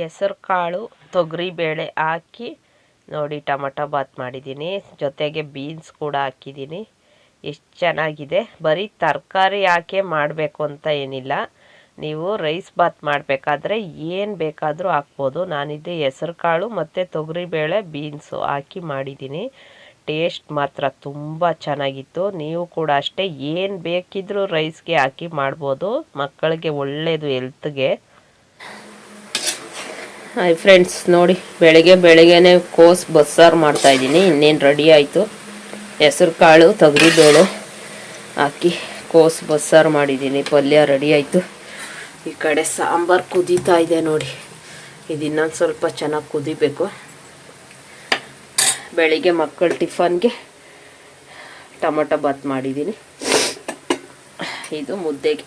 ಹೆಸರು ಕಾಳು ತೊಗರಿ ಬೇಳೆ ಹಾಕಿ ನೋಡಿ ಟೊಮಟೊ ಬಾತ್ ಮಾಡಿದ್ದೀನಿ. ಜೊತೆಗೆ ಬೀನ್ಸ್ ಕೂಡ ಹಾಕಿದ್ದೀನಿ. ಎಷ್ಟು ಚೆನ್ನಾಗಿದೆ. ಬರೀ ತರಕಾರಿ ಹಾಕೇ ಮಾಡಬೇಕು ಅಂತ ಏನಿಲ್ಲ. ನೀವು ರೈಸ್ ಬಾತ್ ಮಾಡಬೇಕಾದ್ರೆ ಏನು ಬೇಕಾದರೂ ಹಾಕ್ಬೋದು. ನಾನಿದ್ದೆ ಹೆಸರು ಕಾಳು ಮತ್ತು ತೊಗರಿಬೇಳೆ, ಬೀನ್ಸು ಹಾಕಿ ಮಾಡಿದ್ದೀನಿ. ಟೇಸ್ಟ್ ಮಾತ್ರ ತುಂಬ ಚೆನ್ನಾಗಿತ್ತು. ನೀವು ಕೂಡ ಅಷ್ಟೇ ಏನು ಬೇಕಿದ್ರೂ ರೈಸ್ಗೆ ಹಾಕಿ ಮಾಡ್ಬೋದು. ಮಕ್ಕಳಿಗೆ ಒಳ್ಳೆಯದು ಹೆಲ್ತ್ಗೆ. ಹಾಯ್ ಫ್ರೆಂಡ್ಸ್ ನೋಡಿ, ಬೆಳಗ್ಗೆ ಬೆಳಗ್ಗೆನೆ ಕೋಸ್ ಬಸ್ಸಾರು ಮಾಡ್ತಾ ಇದ್ದೀನಿ, ಇನ್ನೇನು ರೆಡಿ ಆಯಿತು. ಹೆಸರು ಕಾಳು, ತೊಗರಿಬೇಳೆ ಹಾಕಿ ಕೋಸ್ ಬಸ್ಸಾರು ಮಾಡಿದ್ದೀನಿ, ಪಲ್ಯ ರೆಡಿ ಆಯಿತು. ಈ ಕಡೆ ಸಾಂಬಾರು ಕುದೀತಾ ಇದೆ ನೋಡಿ, ಇದು ಇನ್ನೊಂದು ಸ್ವಲ್ಪ ಚೆನ್ನಾಗಿ ಕುದಿಬೇಕು. ಬೆಳಿಗ್ಗೆ ಮಕ್ಕಳ ಟಿಫನ್ಗೆ ಟೊಮೊಟೊ ಬಾತ್ ಮಾಡಿದ್ದೀನಿ. ಇದು ಮುದ್ದೆಗೆ.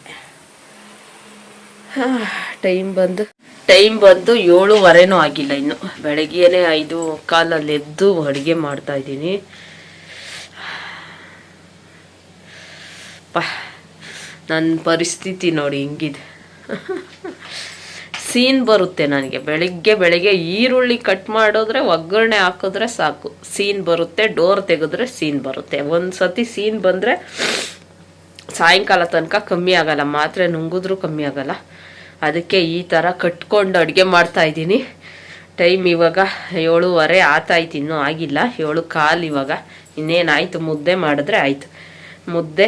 ಟೈಮ್ ಬಂದು ಟೈಮ್ ಬಂದು ಏಳುವರೆನೂ ಆಗಿಲ್ಲ ಇನ್ನು. ಬೆಳಗ್ಗೆನೇ ಐದು ಕಾಲಲ್ಲಿ ಎದ್ದು ಅಡುಗೆ ಮಾಡ್ತಾ ಇದ್ದೀನಿ. ನನ್ನ ಪರಿಸ್ಥಿತಿ ನೋಡಿ ಹಿಂಗಿದೆ. ಸೀನ್ ಬರುತ್ತೆ ನನಗೆ. ಬೆಳಿಗ್ಗೆ ಬೆಳಗ್ಗೆ ಈರುಳ್ಳಿ ಕಟ್ ಮಾಡಿದ್ರೆ, ಒಗ್ಗರಣೆ ಹಾಕಿದ್ರೆ ಸಾಕು. ಸೀನ್ ಬರುತ್ತೆ, ಡೋರ್ ತೆಗೆದ್ರೆ ಸೀನ್ ಬರುತ್ತೆ. ಒಂದು ಸತಿ ಸೀನ್ ಬಂದರೆ ಸಾಯಂಕಾಲ ತನಕ ಕಮ್ಮಿ ಆಗಲ್ಲ. ಮಾತ್ರೆ ನುಂಗಿದ್ರೂ ಕಮ್ಮಿ ಆಗಲ್ಲ. ಅದಕ್ಕೆ ಈ ಥರ ಕಟ್ಕೊಂಡು ಅಡುಗೆ ಮಾಡ್ತಾ ಇದ್ದೀನಿ. ಟೈಮ್ ಇವಾಗ ಏಳುವರೆ ಆತಾಯ್ತು ಇನ್ನೂ ಆಗಿಲ್ಲ. ಏಳು ಕಾಲು ಇವಾಗ. ಇನ್ನೇನಾಯಿತು? ಮುದ್ದೆ ಮಾಡಿದ್ರೆ ಆಯಿತು. ಮುದ್ದೆ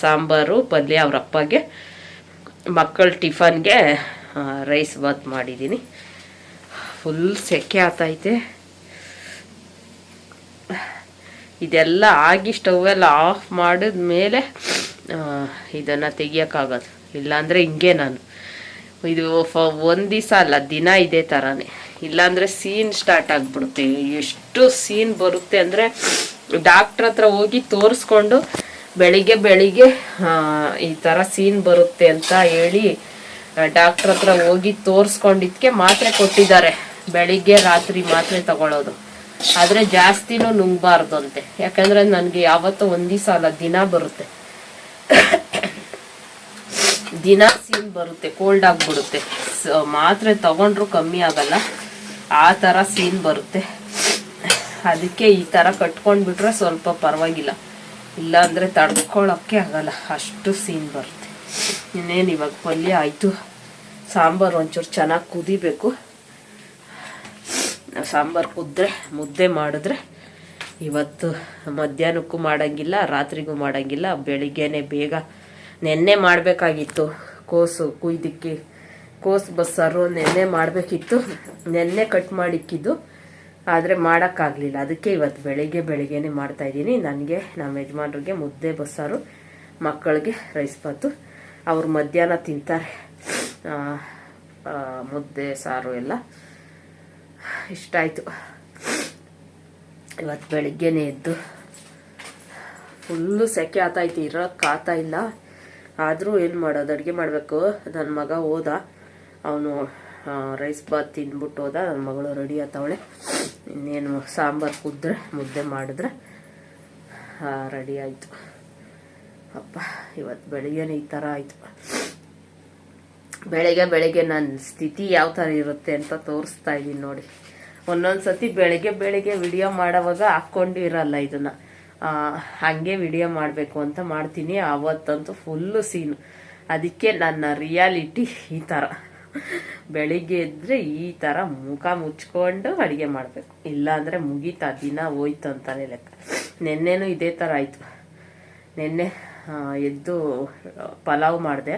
ಸಾಂಬಾರು, ಪಲ್ಯ ಅವ್ರ ಅಪ್ಪಗೆ. ಮಕ್ಕಳ ಟಿಫನ್ಗೆ ರೈಸ್ ಬಾತ್ ಮಾಡಿದ್ದೀನಿ. ಫುಲ್ ಸೆಕೆ ಆತೈತೆ ಇದೆಲ್ಲ ಆಗಿ ಸ್ಟವೆಲ್ಲ ಆಫ್ ಮಾಡಿದ ಮೇಲೆ ಇದನ್ನು ತೆಗಿಯೋಕ್ಕಾಗೋದು ಇಲ್ಲಾಂದರೆ ಹಿಂಗೆ ನಾನು ಇದು ಒಂದು ದಿವಸ ಅಲ್ಲ, ದಿನ ಇದೇ ಥರನೇ ಇಲ್ಲಾಂದರೆ ಸೀನ್ ಸ್ಟಾರ್ಟ್ ಆಗಿಬಿಡುತ್ತೆ. ಎಷ್ಟು ಸೀನ್ ಬರುತ್ತೆ ಅಂದರೆ ಡಾಕ್ಟ್ರ್ ಹತ್ರ ಹೋಗಿ ತೋರಿಸ್ಕೊಂಡು ಬೆಳಿಗ್ಗೆ ಬೆಳಿಗ್ಗೆ ಈ ಥರ ಸೀನ್ ಬರುತ್ತೆ ಅಂತ ಹೇಳಿ ಡಾಕ್ಟ್ರ್ ಹತ್ರ ಹೋಗಿ ತೋರಿಸ್ಕೊಂಡಿದ್ದಕ್ಕೆ ಮಾತ್ರೆ ಕೊಟ್ಟಿದ್ದಾರೆ. ಬೆಳಿಗ್ಗೆ ರಾತ್ರಿ ಮಾತ್ರೆ ತಗೊಳ್ಳೋದು ಆದರೆ ಜಾಸ್ತಿನೂ ನುಂಗಬಾರ್ದು ಅಂತೆ. ಯಾಕಂದರೆ ನನಗೆ ಯಾವತ್ತೂ ಒಂದು ದಿವಸ ಅಲ್ಲ, ದಿನ ಬರುತ್ತೆ. ದಿನ ಸೀನ್ ಬರುತ್ತೆ ಕೋಲ್ಡ್ ಆಗಿಬಿಡುತ್ತೆ. ಮಾತ್ರೆ ತಗೊಂಡ್ರು ಕಮ್ಮಿ ಆಗಲ್ಲ. ಆ ಥರ ಸೀನ್ ಬರುತ್ತೆ. ಅದಕ್ಕೆ ಈ ಥರ ಕಟ್ಕೊಂಡ್ಬಿಟ್ರೆ ಸ್ವಲ್ಪ ಪರವಾಗಿಲ್ಲ. ಇಲ್ಲ ಅಂದರೆ ತಡ್ಕೊಳಕ್ಕೆ ಆಗಲ್ಲ. ಅಷ್ಟು ಸೀನ್ ಬರುತ್ತೆ. ಇನ್ನೇನು ಇವಾಗ ಪಲ್ಯ ಆಯಿತು. ಸಾಂಬಾರು ಒಂಚೂರು ಚೆನ್ನಾಗಿ ಕುದಿಬೇಕು. ಸಾಂಬಾರು ಕುದ್ರೆ, ಮುದ್ದೆ ಮಾಡಿದ್ರೆ ಇವತ್ತು ಮಧ್ಯಾಹ್ನಕ್ಕೂ ಮಾಡಂಗಿಲ್ಲ, ರಾತ್ರಿಗೂ ಮಾಡಂಗಿಲ್ಲ, ಬೆಳಿಗ್ಗೆನೆ ಬೇಗ ನೆನ್ನೆ ಮಾಡಬೇಕಾಗಿತ್ತು. ಕೋಸು ಕುಯ್ದಿಕ್ಕಿ. ಕೋಸು ಬಸ್ಸಾರು ನೆನ್ನೆ ಮಾಡಬೇಕಿತ್ತು. ನೆನ್ನೆ ಕಟ್ ಮಾಡಿಕ್ಕಿದ್ದು. ಆದರೆ ಮಾಡೋಕ್ಕಾಗಲಿಲ್ಲ. ಅದಕ್ಕೆ ಇವತ್ತು ಬೆಳಿಗ್ಗೆ ಬೆಳಿಗ್ಗೆನೆ ಮಾಡ್ತಾಯಿದ್ದೀನಿ ನನಗೆ, ನಮ್ಮ ಯಜಮಾನ್ರಿಗೆ ಮುದ್ದೆ ಬಸ್ಸಾರು, ಮಕ್ಕಳಿಗೆ ರೈಸ್ ಬಾತು ಅವ್ರು ಮಧ್ಯಾಹ್ನ ತಿಂತಾರೆ. ಮುದ್ದೆ, ಸಾರು ಎಲ್ಲ. ಇಷ್ಟ ಆಯಿತು. ಇವತ್ತು ಬೆಳಿಗ್ಗೆನೇ ಎದ್ದು. ಫುಲ್ಲು ಸೆಕೆ ಆತಾಯ್ತು ಇರೋಕ್ಕೆ ಇಲ್ಲ. ಆದರೂ ಏನು ಮಾಡೋದು? ಅಡುಗೆ ಮಾಡಬೇಕು. ನನ್ನ ಮಗ ಹೋದ. ಅವನು ರೈಸ್ ಬಾತ್ ತಿಂದ್ಬಿಟ್ಟು ಹೋದ. ನನ್ನ ಮಗಳು ರೆಡಿ ಆತವಳೆ. ಇನ್ನೇನು ಸಾಂಬಾರು ಕುದ್ರೆ ಮುದ್ದೆ ಮಾಡಿದ್ರೆ ರೆಡಿ ಆಯಿತು. ಅಪ್ಪ ಇವತ್ತು ಬೆಳಿಗ್ಗೆನೆ ಈ ಥರ ಆಯಿತು. ಬೆಳಗ್ಗೆ ಬೆಳಗ್ಗೆ ನನ್ನ ಸ್ಥಿತಿ ಯಾವ ಥರ ಇರುತ್ತೆ ಅಂತ ತೋರಿಸ್ತಾ ಇದ್ದೀನಿ ನೋಡಿ. ಒಂದೊಂದು ಸತಿ ಬೆಳಗ್ಗೆ ಬೆಳಗ್ಗೆ ವಿಡಿಯೋ ಮಾಡೋವಾಗ ಹಾಕ್ಕೊಂಡು ಇರಲ್ಲ ಇದನ್ನು. ಹಾಗೆ ವಿಡಿಯೋ ಮಾಡಬೇಕು ಅಂತ ಮಾಡ್ತೀನಿ. ಅವತ್ತಂತೂ ಫುಲ್ಲು ಸೀನು ಅದಕ್ಕೆ ನನ್ನ ರಿಯಾಲಿಟಿ ಈ ಥರ ಬೆಳಿಗ್ಗೆ ಎದ್ದರೆ ಈ ಥರ ಮುಖ ಮುಚ್ಕೊಂಡು ಅಡುಗೆ ಮಾಡಬೇಕು. ಇಲ್ಲಾಂದರೆ ಮುಗೀತಾ ದಿನ ಹೋಯ್ತು ಅಂತಾನೆ ಲೆಕ್ಕ. ನಿನ್ನೆನೂ ಇದೇ ಥರ ಆಯಿತು. ನಿನ್ನೆ ಎದ್ದು ಪಲಾವ್ ಮಾಡಿದೆ.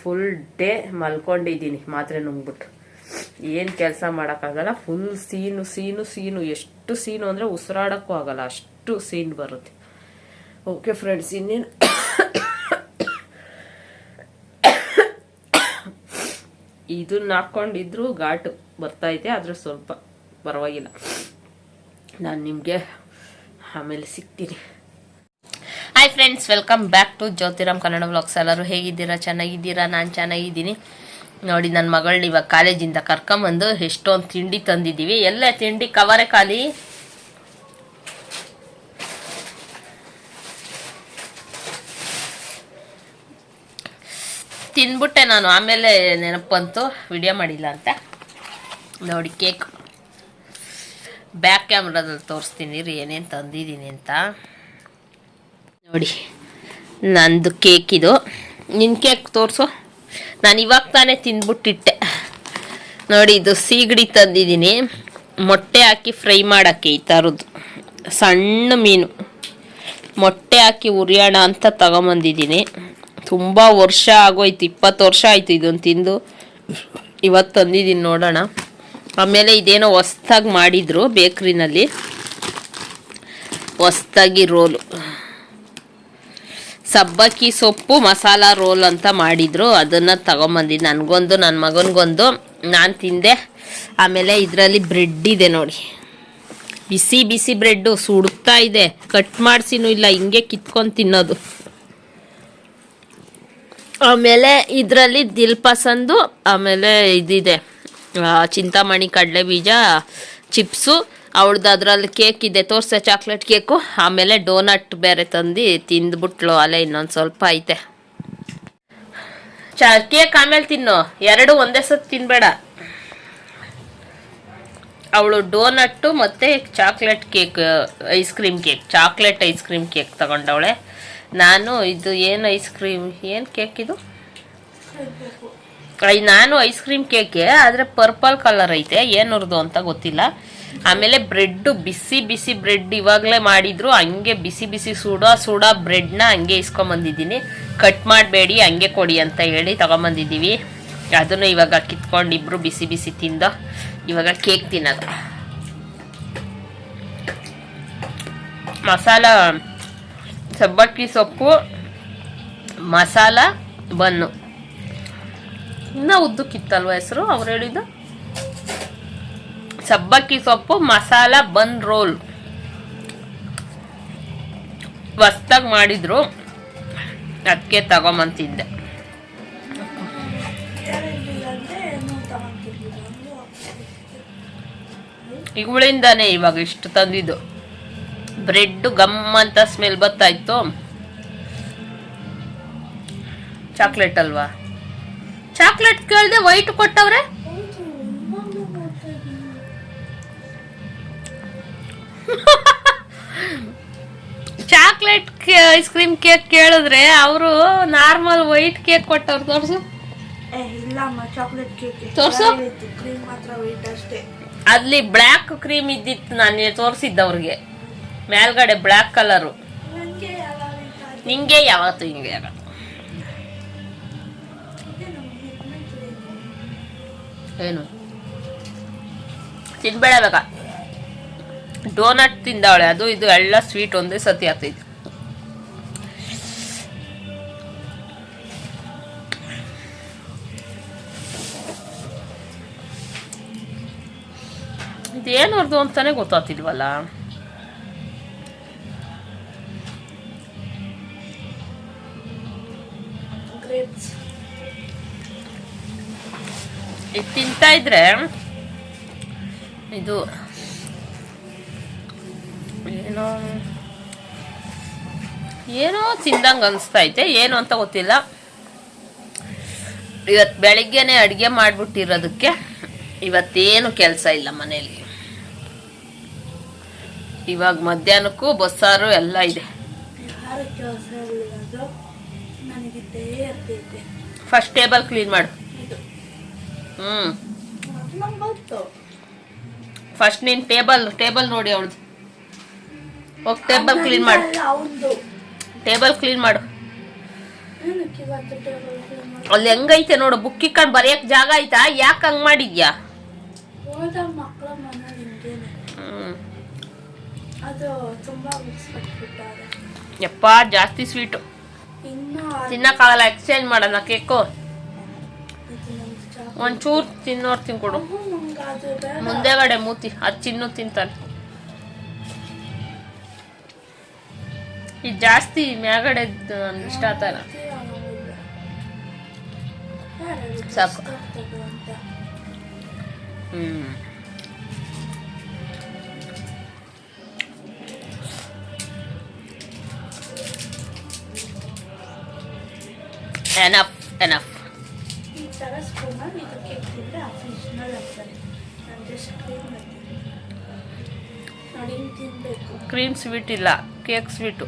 ಫುಲ್ ಡೇ ಮಲ್ಕೊಂಡಿದ್ದೀನಿ, ಮಾತ್ರೆ ನುಂಗ್ಬಿಟ್ಟು. ಏನು ಕೆಲಸ ಮಾಡೋಕ್ಕಾಗಲ್ಲ ಫುಲ್ ಸೀನು ಸೀನು ಸೀನು, ಎಷ್ಟು ಸೀನು ಅಂದರೆ ಉಸಿರಾಡೋಕ್ಕೂ ಆಗಲ್ಲ, ಅಷ್ಟು ಸೀನ್ ಬರುತ್ತೆ. ಓಕೆ ಫ್ರೆಂಡ್ಸ್ ಇನ್ನೇನು? ಇದನ್ನ ಹಾಕ್ಕೊಂಡಿದ್ರು ಘಾಟು ಬರ್ತೈತೆ ಆದರೆ ಸ್ವಲ್ಪ ಪರವಾಗಿಲ್ಲ. ನಾನು ನಿಮಗೆ ಆಮೇಲೆ ಸಿಗ್ತೀನಿ. Hi friends welcome back to Jyothiram Kannada blogs ಎಲ್ಲರೂ ಹೇಗಿದ್ದೀರಾ? ಚೆನ್ನಾಗಿದ್ದೀರಾ? ನಾನು ಚೆನ್ನಾಗಿದ್ದೀನಿ. ನೋಡಿ ನನ್ನ ಮಗಳನ್ನ ಇವಾಗ ಕಾಲೇಜಿಂದ ಕರ್ಕೊಂಬಂದು ಎಷ್ಟೊಂದು ತಿಂಡಿ ತಂದಿದ್ದೀವಿ. ಎಲ್ಲ ತಿಂಡಿ ಕವರೆ ಖಾಲಿ. ತಿಂದ್ಬಿಟ್ಟೆ ನಾನು. ಆಮೇಲೆ ನೆನಪು ಬಂತು ವಿಡಿಯೋ ಮಾಡಿಲ್ಲ ಅಂತ. ನೋಡಿ, ಕೇಕ್. ಬ್ಯಾಕ್ ಕ್ಯಾಮ್ರಾದಲ್ಲಿ ತೋರಿಸ್ತೀನಿ. ರೀ ಏನೇನು ತಂದಿದ್ದೀನಿ ಅಂತ. ನೋಡಿ, ನಂದು ಕೇಕ್ ಇದು. ನಿನ್ನ ಕೇಕ್ ತೋರಿಸು. ನಾನು ಇವಾಗ ತಾನೇ ತಿಂದ್ಬಿಟ್ಟಿಟ್ಟೆ. ನೋಡಿ, ಇದು ಸೀಗಡಿ ತಂದಿದ್ದೀನಿ. ಮೊಟ್ಟೆ ಹಾಕಿ ಫ್ರೈ ಮಾಡೋಕ್ಕೆ ಈ ಥರದ್ದು ಸಣ್ಣ ಮೀನು. ಮೊಟ್ಟೆ ಹಾಕಿ ಉರಿಯೋಣ ಅಂತ ತಗೊಂಬಂದಿದ್ದೀನಿ. ತುಂಬ ವರ್ಷ ಆಗೋಯ್ತು, ಇಪ್ಪತ್ತು ವರ್ಷ ಆಯಿತು ಇದನ್ನು ತಿಂದು. ಇವತ್ತು ತಂದಿದ್ದೀನಿ ನೋಡೋಣ. ಆಮೇಲೆ ಇದೇನೋ ಹೊಸ್ದಾಗಿ ಮಾಡಿದ್ರು ಬೇಕ್ರಿನಲ್ಲಿ. ಹೊಸ್ದಾಗಿ ರೋಲು. ಸಬ್ಬಕ್ಕಿ ಸೊಪ್ಪು, ಮಸಾಲ ರೋಲ್ ಅಂತ ಮಾಡಿದ್ರು. ಅದನ್ನು ತಗೊಂಬಂದಿದ್ದು ನನಗೊಂದು ನನ್ನ ಮಗನಿಗೊಂದು. ನಾನು ತಿಂದೆ. ಆಮೇಲೆ ಇದರಲ್ಲಿ ಬ್ರೆಡ್ ಇದೆ ನೋಡಿ. ಬಿಸಿ ಬಿಸಿ ಬ್ರೆಡ್ಡು. ಸುಡ್ತಾ ಇದೆ. ಕಟ್ ಮಾಡಿಸಿನೂ ಇಲ್ಲ. ಹಿಂಗೆ ಕಿತ್ಕೊಂಡು ತಿನ್ನೋದು. ಆಮೇಲೆ ಇದರಲ್ಲಿ ದಿಲ್ ಪಸಂದು ಆಮೇಲೆ ಇದಿದೆ. ಚಿಂತಾಮಣಿ ಕಡಲೆ ಬೀಜ ಚಿಪ್ಸು. ಅವಳ್ದು ಅದರಲ್ಲಿ ಕೇಕ್ ಇದೆ, ತೋರ್ಸ ಚಾಕ್ಲೇಟ್ ಕೇಕು. ಆಮೇಲೆ ಡೋನಟ್ ಬೇರೆ ತಂದು ತಿಂದ್ಬಿಟ್ಲು ಅಲ್ಲೇ ಇನ್ನೊಂದು ಸ್ವಲ್ಪ ಐತೆ. ಚ, ಕೇಕ್ ಆಮೇಲೆ ತಿನ್ನು. ಎರಡು ಒಂದೇ ಸತ್ ತಿನ್ಬೇಡ. ಅವಳು ಡೋನಟ್ಟು ಮತ್ತು chocolate cake ice cream cake chocolate ice cream cake ತಗೊಂಡವಳೆ. ನಾನು ಇದು ಏನು ಐಸ್ ಕ್ರೀಮ್ ಏನು ಕೇಕ್ ಇದು? ನಾನು ಐಸ್ ಕ್ರೀಮ್ ಕೇಕೆ, ಆದರೆ ಪರ್ಪಲ್ ಕಲರ್ ಐತೆ, ಏನು ಅಂತ ಗೊತ್ತಿಲ್ಲ. ಆಮೇಲೆ ಬ್ರೆಡ್ ಬಿಸಿ ಬಿಸಿ ಬ್ರೆಡ್ ಇವಾಗಲೇ ಮಾಡಿದ್ರು. ಹಂಗೆ ಬಿಸಿ ಬಿಸಿ ಸೂಡೋ ಸೂಡೋ ಬ್ರೆಡ್ನ ಹಂಗೆ ಇಸ್ಕೊಂಬಂದಿದ್ದೀನಿ. ಕಟ್ ಮಾಡಬೇಡಿ, ಹಂಗೆ ಕೊಡಿ ಅಂತ ಹೇಳಿ ತಗೊಂಬಂದಿದ್ದೀವಿ. ಅದನ್ನು ಇವಾಗ ಕಿತ್ಕೊಂಡು ಇಬ್ರು ಬಿಸಿ ಬಿಸಿ ತಿಂದು ಇವಾಗ ಕೇಕ್ ತಿನ್ನೋದು. ಮಸಾಲ, ಸಬ್ಬಕ್ಕಿ ಸೊಪ್ಪು, ಮಸಾಲ, ಬನ್ನು. ಇನ್ನ ಉದ್ದಕ್ಕಿತ್ತಲ್ವ ಹೆಸರು? ಅವ್ರು ಹೇಳಿದ್ದು? ಸಬ್ಬಕ್ಕಿ ಸೊಪ್ಪು, ಮಸಾಲ ಬನ್ ರೋಲ್. ಹೊಸ್ದಾಗಿ ಮಾಡಿದ್ರು. ಅದಕ್ಕೆ ತಗೊಂಬಂತಿದ್ದೆ. ಇವುಳಿಂದಾನೆ ಇವಾಗ ಇಷ್ಟು ತಂದಿದ್ದು. ಬ್ರೆಡ್ ಗಮ್ ಅಂತ ಸ್ಮೆಲ್ ಬರ್ತಾಯಿತ್ತು ಚಾಕ್ಲೇಟ್ ಅಲ್ವಾ? ಚಾಕ್ಲೇಟ್ ಕೇಳಿದೆ ವೈಟ್ ಕೊಟ್ಟವ್ರೆ? ಚಾಕ್ಲೇಟ್ ಐಸ್ ಕ್ರೀಮ್ ಕೇಕ್ ಕೇಳಿದ್ರೆ ಅವರು ನಾರ್ಮಲ್ ವೈಟ್ ಕೇಕ್ ಕೊಟ್ಟವ್ರು ತೋರ್ಸು. ತೋರ್ಸು. ಅಲ್ಲಿ ಬ್ಲ್ಯಾಕ್ ಕ್ರೀಮ್ ಇದ್ದಿತ್ತು ನಾನು ತೋರಿಸಿದ್ದ ಅವ್ರಿಗೆ ಮೇಲ್ಗಡೆ ಬ್ಲ್ಯಾಕ್ ಕಲರು. ಹಿಂಗೆ ಯಾವತ್ತು ಹಿಂಗೆ ಏನು? ತಿನ್ಬೇಡ ಬೇಕ ಡೋನಟ್ ತಿಂದವಳೆ ಅದು ಇದು ಎಲ್ಲ ಸ್ವೀಟ್ ಒಂದೇ ಸತಿ ಆಗ್ತೈತಿ. ಇದೇನವ್ರದ್ದು ಅಂತಾನೆ ಗೊತ್ತಾಗ್ತಿಲ್ವಲ್ಲ? ಇದು ತಿಂತಾ ಇದ್ರೆ ಇದು ಏನೋ ಏನೋ ತಿಂದಂಗೆ ಅನಿಸ್ತೈತೆ ಏನು ಅಂತ ಗೊತ್ತಿಲ್ಲ. ಇವತ್ತು ಬೆಳಿಗ್ಗೆನೆ ಅಡುಗೆ ಮಾಡಿಬಿಟ್ಟಿರೋದಕ್ಕೆ ಇವತ್ತೇನು ಕೆಲಸ ಇಲ್ಲ ಮನೇಲಿ. ಇವಾಗ ಮಧ್ಯಾಹ್ನಕ್ಕೂ ಬಸ್ಸಾರು ಎಲ್ಲ ಇದೆ. ಫಸ್ಟ್ ಟೇಬಲ್ ಕ್ಲೀನ್ ಮಾಡು. ಹ್ಞೂ ಫಸ್ಟ್ ನೀನು ಟೇಬಲ್ ಟೇಬಲ್ ನೋಡಿ ಅವಳದು. ಹೋಗಿ ಟೇಬಲ್ ಕ್ಲೀನ್ ಮಾಡು. ಟೇಬಲ್ ಕ್ಲೀನ್ ಮಾಡು. ಅಲ್ಲಿ ಹೆಂಗೈತೆ ನೋಡು ಬುಕ್ ಇಕ್ಕಂಡು ಬರೆಯಕ್ ಜಾಗ ಐತಾ? ಯಾಕೆ ಹಂಗ್ ಮಾಡಿದ್ಯಾ? ಯಪ್ಪ ಜಾಸ್ತಿ ಸ್ವೀಟು ತಿನ್ನಕ್ಕಾಗಲ್ಲ ಎಕ್ಸ್ಚೇಂಜ್ ಮಾಡೋಣ ಕೇಕು ಒಂಚೂರು ತಿನ್ನೋರ್ತೀನಿ ಕೊಡು ನಂಗೆ ಅದು ಬೇಡ. ಮುಂದೆಗಡೆ ಮೂತಿ ಅದು ತಿನ್ನು ತಿಂತಾನೆ. ಇದು ಜಾಸ್ತಿ ಮ್ಯಾಗಡೆ ನನ್ಗೆ ಇಷ್ಟ ಆತಲ್ಲ ಸಾಕು. ಹ್ಮ್. ಎನಫ್ ಎನಫ್ ಕ್ರೀಮ್ ಸ್ವೀಟ್ ಇಲ್ಲ ಕೇಕ್ ಸ್ವೀಟು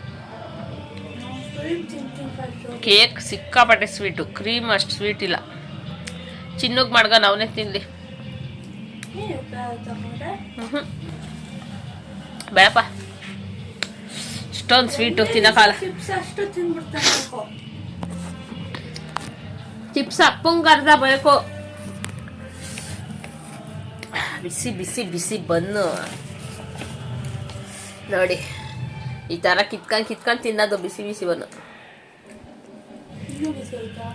ಕೇಕ್ ಸಿಕ್ಕಾಪಟ್ಟೆ ಸ್ವೀಟು. ಕ್ರೀಮ್ ಅಷ್ಟು ಸ್ವೀಟ್ ಇಲ್ಲ. ಚಿನ್ನಕ್ಕೆ ಮಾಡ್ಗ ಅವನೇ ತಿನ್ಲಿ ಹ್ಞೂ ಬೇಡಪ್ಪ. ಇಷ್ಟೊಂದು ಸ್ವೀಟು ತಿನ್ನಕಾಲ ಚಿಪ್ಸ್ ಅಪ್ಪಂಗೆ ಬೇಕು ಬಿಸಿ ಬಿಸಿ ಬಿಸಿ ಬನ್ನು. ನೋಡಿ. ಈ ಥರ ಕಿತ್ಕೊಂಡು ಕಿತ್ಕೊಂಡು ತಿನ್ನೋದು ಬಿಸಿ ಬಿಸಿ ಬನ್ನು. ಇನ್ನೂ ಬಿಸಿ ಆಯ್ತಾ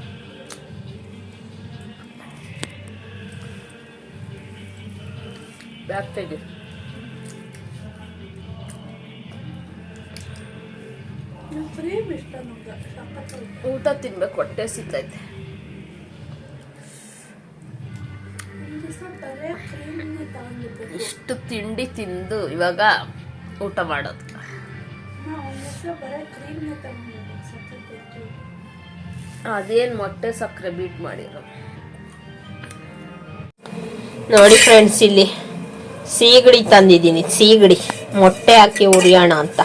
ಬ್ಯಾಕ್ ಊಟ ತಿನ್ಬೇಕು, ಹೊಟ್ಟೆ ಸಿಗ್ತೈತೆ. ಇಷ್ಟು ತಿಂಡಿ ತಿಂದು ಇವಾಗ ಊಟ ಮಾಡೋದು. ಅದೇನು ಮೊಟ್ಟೆ ಸಕ್ಕರೆ ಬೀಟ್ ಮಾಡಿರೋ ನೋಡಿ ಫ್ರೆಂಡ್ಸ್ ಇಲ್ಲಿ ಸೀಗಡಿ ತಂದಿದ್ದೀನಿ, ಸೀಗಡಿ. ಮೊಟ್ಟೆ ಹಾಕಿ ಉರಿಯೋಣ ಅಂತ.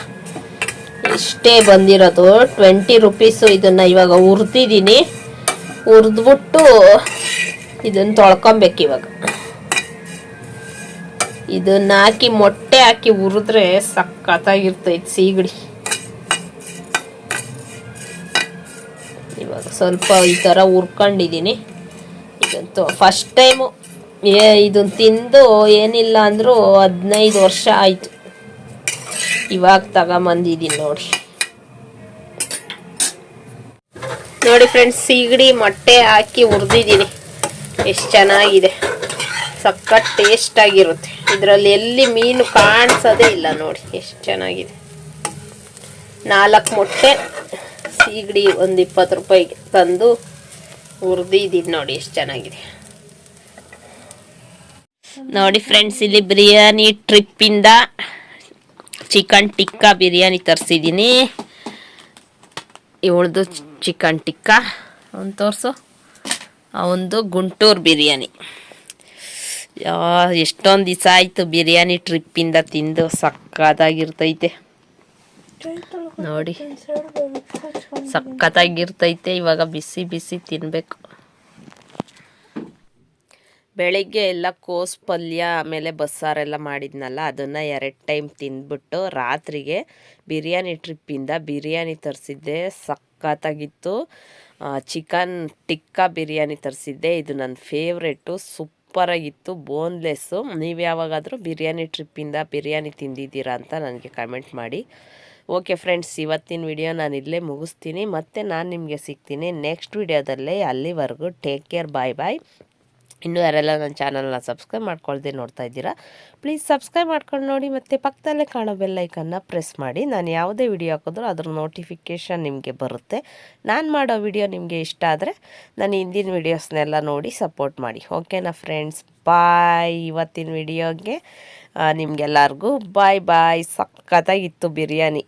ಇಷ್ಟೇ ಬಂದಿರೋದು ಟ್ವೆಂಟಿ ರುಪೀಸು ಇದನ್ನ ಇವಾಗ ಹುರಿದಿದ್ದೀನಿ ಹುರಿದ್ಬಿಟ್ಟು ಇದನ್ನ ತೊಳ್ಕೊಬೇಕು ಇವಾಗ. ಇದನ್ನ ಹಾಕಿ ಮೊಟ್ಟೆ ಹಾಕಿ ಉರಿದ್ರೆ ಸಖತ್ತಾಗಿರ್ತೈತೆ ಸೀಗಡಿ. ಇವಾಗ ಸ್ವಲ್ಪ ಈ ಥರ ಹುರ್ಕೊಂಡಿದ್ದೀನಿ. ಇದಂತೂ ಫಸ್ಟ್ ಟೈಮು ಏ ಇದನ್ನು ತಿಂದು ಏನಿಲ್ಲ ಅಂದರೂ ಹದಿನೈದು ವರ್ಷ ಆಯಿತು. ಇವಾಗ ತಗೊಂಬಂದಿದ್ದೀನಿ ನೋಡಿ. ನೋಡಿ ಫ್ರೆಂಡ್ಸ್ ಸೀಗಡಿ ಮೊಟ್ಟೆ ಹಾಕಿ ಹುರಿದಿದ್ದೀನಿ. ಎಷ್ಟು ಚೆನ್ನಾಗಿದೆ. ಸಖತ್ ಟೇಸ್ಟ್ ಆಗಿರುತ್ತೆ. ಇದರಲ್ಲಿ ಎಲ್ಲಿ ಮೀನು ಕಾಣಿಸೋದೇ ಇಲ್ಲ ನೋಡಿ, ಎಷ್ಟು ಚೆನ್ನಾಗಿದೆ. ನಾಲ್ಕು ಮೊಟ್ಟೆ. ಸೀಗಡಿ ಒಂದು ಇಪ್ಪತ್ತು ರೂಪಾಯಿಗೆ ತಂದು ಹುರಿದಿದ್ದೀನಿ ನೋಡಿ, ಎಷ್ಟು ಚೆನ್ನಾಗಿದೆ. ನೋಡಿ ಫ್ರೆಂಡ್ಸ್ ಇಲ್ಲಿ ಬಿರಿಯಾನಿ ಟ್ರಿಪ್ಪಿಂದ ಚಿಕನ್ ಟಿಕ್ಕಾ ಬಿರಿಯಾನಿ ತರಿಸಿದ್ದೀನಿ. ಇವಳದು ಚಿಕನ್ ಟಿಕ್ಕಾ ಅವನು ತೋರಿಸು. ಅವನದು ಗುಂಟೂರು ಬಿರಿಯಾನಿ. ಎಷ್ಟೊಂದು ದಿವಸ ಆಯಿತು ಬಿರಿಯಾನಿ ಟ್ರಿಪ್ಪಿಂದ ತಿಂದು, ಸಕ್ಕತ್ತಾಗಿರ್ತೈತೆ. ನೋಡಿ. ಸಖತ್ತಾಗಿರ್ತೈತೆ, ಇವಾಗ ಬಿಸಿ ಬಿಸಿ ತಿನ್ನಬೇಕು ಬೆಳಿಗ್ಗೆ ಎಲ್ಲ ಕೋಸ್ ಪಲ್ಯ, ಆಮೇಲೆ ಬಸ್ಸಾರೆಲ್ಲ ಮಾಡಿದ್ನಲ್ಲ, ಅದನ್ನು ಎರಡು ಟೈಮ್ ತಿಂದ್ಬಿಟ್ಟು ರಾತ್ರಿಗೆ ಬಿರಿಯಾನಿ ಟ್ರಿಪ್ಪಿಂದ ಬಿರಿಯಾನಿ ತರಿಸಿದ್ದೆ. ಸಖತ್ತಾಗಿತ್ತು. ಚಿಕನ್ ಟಿಕ್ಕಾ ಬಿರಿಯಾನಿ ತರಿಸಿದ್ದೆ. ಇದು ನನ್ನ ಫೇವ್ರೆಟ್ಟು ಸೂಪರಾಗಿತ್ತು ಬೋನ್ಲೆಸ್ಸು ನೀವು ಯಾವಾಗಾದರೂ ಬಿರಿಯಾನಿ ಟ್ರಿಪ್ಪಿಂದ ಬಿರಿಯಾನಿ ತಿಂದಿದ್ದೀರಾ ಅಂತ ನನಗೆ ಕಮೆಂಟ್ ಮಾಡಿ. ಓಕೆ ಫ್ರೆಂಡ್ಸ್ ಇವತ್ತಿನ ವಿಡಿಯೋ ನಾನು ಇಲ್ಲೇ ಮುಗಿಸ್ತೀನಿ. ಮತ್ತು ನಾನು ನಿಮಗೆ ಸಿಗ್ತೀನಿ ನೆಕ್ಸ್ಟ್ ವಿಡಿಯೋದಲ್ಲೇ ಅಲ್ಲಿವರೆಗೂ ಟೇಕ್ ಕೇರ್ ಬಾಯ್ ಬಾಯ್ ಇನ್ನೂ ಯಾರೆಲ್ಲ ನನ್ನ ಚಾನಲ್ನ ಸಬ್ಸ್ಕ್ರೈಬ್ ಮಾಡ್ಕೊಳ್ದೆ ನೋಡ್ತಾ ಇದ್ದೀರಾ ಪ್ಲೀಸ್ ಸಬ್ಸ್ಕ್ರೈಬ್ ಮಾಡ್ಕೊಂಡು ನೋಡಿ. ಮತ್ತು ಪಕ್ಕದಲ್ಲೇ ಕಾಣೋ ಬೆಲ್ಲೈಕನ್ನು ಪ್ರೆಸ್ ಮಾಡಿ. ನಾನು ಯಾವುದೇ ವಿಡಿಯೋ ಹಾಕಿದ್ರೂ ಅದ್ರ ನೋಟಿಫಿಕೇಷನ್ ನಿಮಗೆ ಬರುತ್ತೆ. ನಾನು ಮಾಡೋ ವಿಡಿಯೋ ನಿಮಗೆ ಇಷ್ಟ ಆದರೆ ನಾನು ಹಿಂದಿನ ವಿಡಿಯೋಸ್ನೆಲ್ಲ ನೋಡಿ ಸಪೋರ್ಟ್ ಮಾಡಿ. ಓಕೆನಾ ಫ್ರೆಂಡ್ಸ್ ಬಾಯ್ ಇವತ್ತಿನ ವಿಡಿಯೋಗೆ ನಿಮಗೆಲ್ಲರಿಗೂ ಬಾಯ್ ಬಾಯ್ ಸಖತ್ತಾಗಿತ್ತು ಬಿರಿಯಾನಿ.